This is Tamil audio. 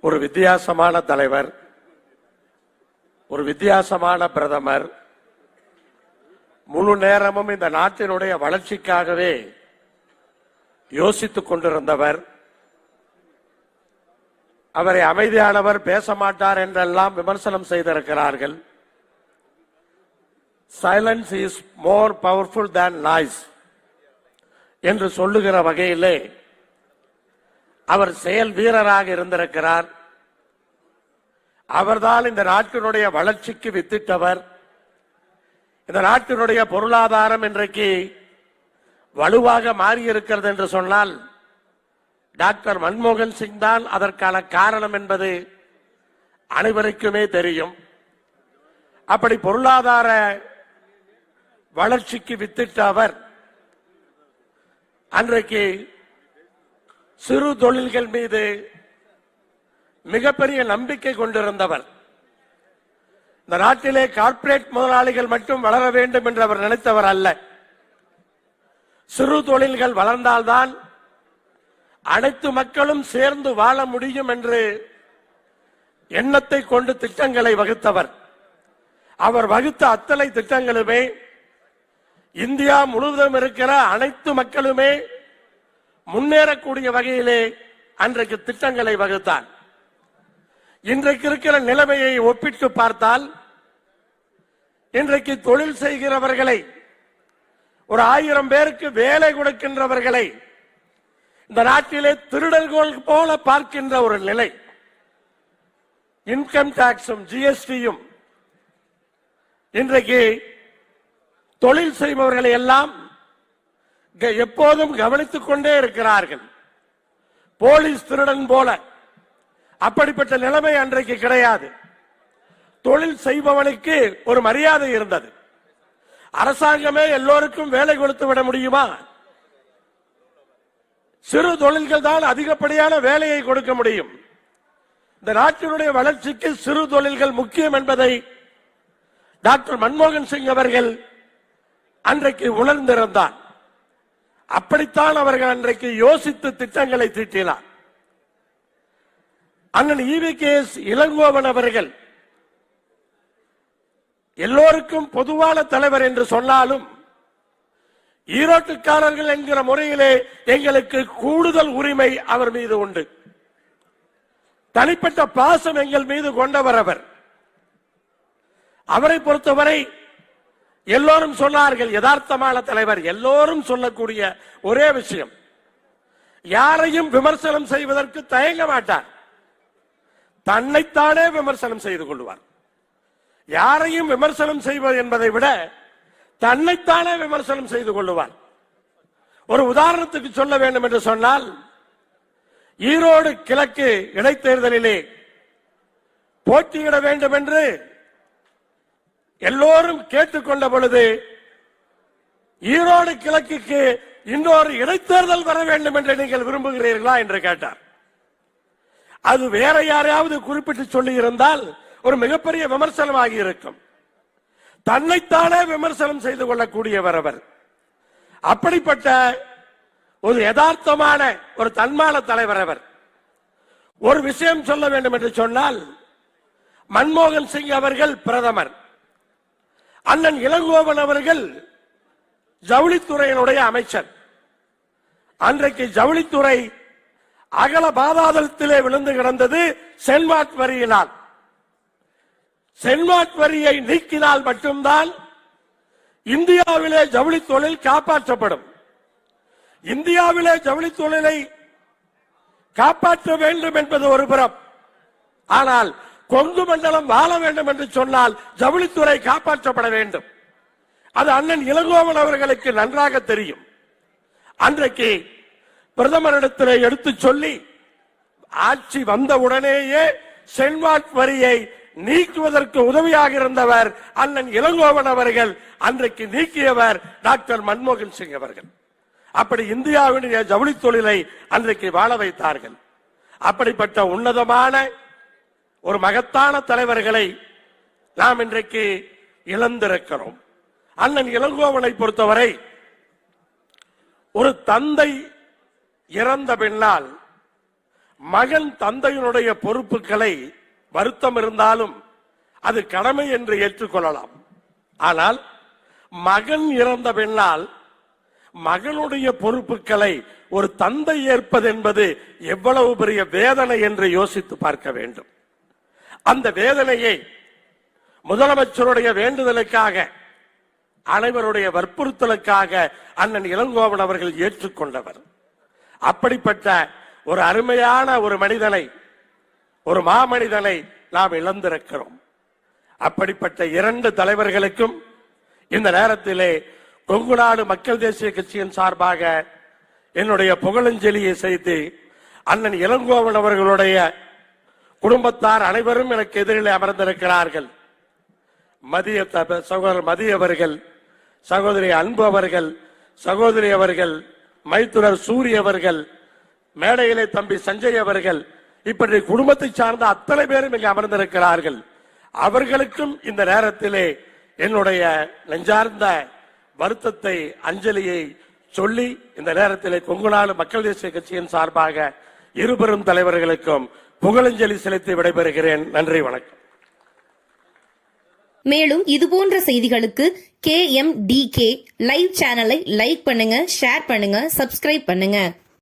ஒரு வித்தியாசமான தலைவர் ஒரு வித்தியாசமான பிரதமர். முழு நேரமும் இந்த நாட்டினுடைய வளர்ச்சிக்காகவே யோசித்துக் கொண்டிருந்தவர். அவரை அமைதியானவர் பேச மாட்டார் என்றெல்லாம் விமர்சனம் செய்திருக்கிறார்கள். Silence is more powerful than noise என்று சொல்லுகிற வகையிலே அவர் செயல் வீரராக இருந்திருக்கிறார். அவர்தான் இந்த நாட்டினுடைய வளர்ச்சிக்கு வித்திட்டவர். இந்த நாட்டினுடைய பொருளாதாரம் இன்றைக்கு வலுவாக மாறியிருக்கிறது என்று சொன்னால் டாக்டர் மன்மோகன் சிங் தான் அதற்கான காரணம் என்பது அனைவருக்குமே தெரியும். அப்படி பொருளாதார வளர்ச்சிக்கு வித்திட்ட அவர் அன்றைக்கு சிறு தொழில்கள் மீது மிகப்பெரிய நம்பிக்கை கொண்டிருந்தவர். இந்த நாட்டிலே கார்ப்பரேட் முதலாளிகள் மட்டும் வளர வேண்டும் என்று அவர் நினைத்தவர் அல்ல. சிறு தொழில்கள் வளர்ந்தால்தான் அனைத்து மக்களும் சேர்ந்து வாழ முடியும் என்று எண்ணத்தை கொண்டு திட்டங்களை வகுத்தவர். அவர் வகுத்த அத்தனை திட்டங்களுமே இந்தியா முழுவதும் இருக்கிற அனைத்து மக்களுமே முன்னேறக்கூடிய வகையிலே அன்றைக்கு திட்டங்களை வகுத்தான் இன்றைக்கு இருக்கிற நிலைமையை ஒப்பிட்டு பார்த்தால் இன்றைக்கு தொழில் செய்கிறவர்களை ஒரு ஆயிரம் பேருக்கு வேலை கொடுக்கின்றவர்களை இந்த நாட்டிலே திருடர்கள் போல பார்க்கின்ற ஒரு நிலை. இன்கம் டாக்ஸும் ஜிஎஸ்டியும் இன்றைக்கு தொழில் செய்பவர்களை எல்லாம் எப்போதும் கவனித்துக் கொண்டே இருக்கிறார்கள். போலீஸ் திருடன் போல. அப்படிப்பட்ட நிலைமை அன்றைக்கு கிடையாது. தொழில் செய்பவனுக்கு ஒரு மரியாதை இருந்தது. அரசாங்கமே எல்லோருக்கும் வேலை கொடுத்து விட முடியுமா? சிறு தொழில்கள் தான் அதிகப்படியான வேலையை கொடுக்க முடியும். இந்த நாட்டினுடைய வளர்ச்சிக்கு சிறு தொழில்கள் முக்கியம் என்பதை டாக்டர் மன்மோகன் சிங் அவர்கள் அன்றைக்கு உணர்ந்திருந்தார். அப்படித்தான் அவர்கள் அன்றைக்கு யோசித்து திட்டங்களை தீட்டினார். அண்ணன் இவி கே. எஸ். இளங்கோவன் அவர்கள் எல்லோருக்கும் பொதுவான தலைவர் என்று சொன்னாலும் ஈரோட்டுக்காரர்கள் என்கிற முறையிலே எங்களுக்கு கூடுதல் உரிமை அவர் மீது உண்டு. தனிப்பட்ட பாசம் எங்கள் மீது கொண்டவர் அவர். அவரை பொறுத்தவரை எல்லோரும் சொன்னார்கள் யதார்த்தமான தலைவர். எல்லோரும் சொல்லக்கூடிய ஒரே விஷயம். யாரையும் விமர்சனம் செய்வதற்கு தயங்க மாட்டார். தன்னைத்தானே விமர்சனம் செய்து கொள்வார். யாரையும் விமர்சனம் செய்வது என்பதை விட தன்னைத்தானே விமர்சனம் செய்து கொள்ளுவார். ஒரு உதாரணத்துக்கு சொல்ல வேண்டும் என்று சொன்னால் ஈரோடு கிழக்கு இடைத்தேர்தலிலே போட்டியிட வேண்டும் என்று எல்லோரும் கேட்டுக்கொண்ட பொழுது ஈரோடு கிழக்குக்கு இன்னொரு இடைத்தேர்தல் வர வேண்டும் என்று நீங்கள் விரும்புகிறீர்களா என்று கேட்டார். அது வேற யாரையாவது குறிப்பிட்டு சொல்லி இருந்தால் ஒரு மிகப்பெரிய விமர்சனமாகி இருக்கும். தன்னைத்தானே விமர்சனம் செய்து கொள்ளக்கூடியவர் அவர். அப்படிப்பட்ட ஒரு யதார்த்தமான ஒரு தன்மான தலைவர் அவர். ஒரு விஷயம் சொல்ல வேண்டும் என்று சொன்னால் மன்மோகன் சிங் அவர்கள் பிரதமர். அண்ணன் இளங்கோவன் அவர்கள் ஜவுளித்துறையினுடைய அமைச்சர். அன்றைக்கு ஜவுளித்துறை அகல பாதாளத்திலே விழுந்து கிடந்தது சென்மாட் வரியினால். சென்மாட் வரியை நீக்கினால் மட்டும்தான் இந்தியாவிலே ஜவுளி தொழில் காப்பாற்றப்படும். இந்தியாவிலே ஜவுளி தொழிலை காப்பாற்ற வேண்டும் என்பது ஒரு புறம். ஆனால் கொங்கு மண்டலம் வாழ வேண்டும் என்று சொன்னால் ஜவுளித்துறை காப்பாற்றப்பட வேண்டும். அது அண்ணன் இளங்கோவன் அவர்களுக்கு நன்றாக தெரியும். அன்றைக்கு பிரதமரிடத்தில் எடுத்து சொல்லி ஆட்சி வந்த உடனேயே சென்வாட் வரியை நீக்குவதற்கு உதவியாக இருந்தவர் அண்ணன் இளங்கோவன் அவர்கள் அன்றைக்கு நீக்கியவர் டாக்டர் மன்மோகன் சிங் அவர்கள். அப்படி இந்தியாவினுடைய ஜவுளி தொழிலை அன்றைக்கு வாழ வைத்தார்கள். அப்படிப்பட்ட உன்னதமான ஒரு மகத்தான தலைவர்களை நாம் இன்றைக்கு இழந்திருக்கிறோம். அண்ணன் இளங்கோவனை பொறுத்தவரை ஒரு தந்தை இறந்த பின்னால் மகன் தந்தையினுடைய பொறுப்புகளை வருத்தம் இருந்தாலும் அது கடமை என்று ஏற்றுக்கொள்ளலாம். ஆனால் மகன் இறந்த பின்னால் மகனுடைய பொறுப்புகளை ஒரு தந்தை ஏற்பது என்பது எவ்வளவு பெரிய வேதனை என்று யோசித்து பார்க்க வேண்டும். அந்த வேதனையை முதலமைச்சருடைய வேண்டுதலுக்காக அனைவருடைய வற்புறுத்தலுக்காக அண்ணன் இளங்கோவன் அவர்கள் ஏற்றுக்கொண்டவர். அப்படிப்பட்ட ஒரு அருமையான ஒரு மனிதனை ஒரு மாமனிதனை நாம் இழந்திருக்கிறோம். அப்படிப்பட்ட இரண்டு தலைவர்களுக்கும் இந்த நேரத்திலே கொங்கு நாடு மக்கள் தேசிய கட்சியின் சார்பாக என்னுடைய புகழஞ்சலியை செய்து அண்ணன் இளங்கோவன் அவர்களுடைய குடும்பத்தார் அனைவரும் எனக்கு எதிரில் அமர்ந்திருக்கிறார்கள். மதிய சகோதரர் மதிய அவர்கள் சகோதரி அன்பு அவர்கள் சகோதரி அவர்கள் மைத்துனர் சூரிய அவர்கள் மேடையிலே தம்பி சஞ்சய் அவர்கள் இப்படி குடும்பத்தை சார்ந்த அத்தனை பேரும் இங்கு அமர்ந்திருக்கிறார்கள். அவர்களுக்கும் இந்த நேரத்திலே என்னுடைய நெஞ்சார்ந்த வருத்தத்தை அஞ்சலியை சொல்லி இந்த நேரத்திலே கொங்குநாடு மக்கள் தேசிய கட்சியின் சார்பாக இருபெரும் தலைவர்களுக்கும் புகழஞ்சலி செலுத்தி விடைபெறுகிறேன். நன்றி வணக்கம். மேலும் இதுபோன்ற செய்திகளுக்கு K M D K live சேனலை லைக் பண்ணுங்க ஷேர் பண்ணுங்க சப்ஸ்கிரைப் பண்ணுங்க.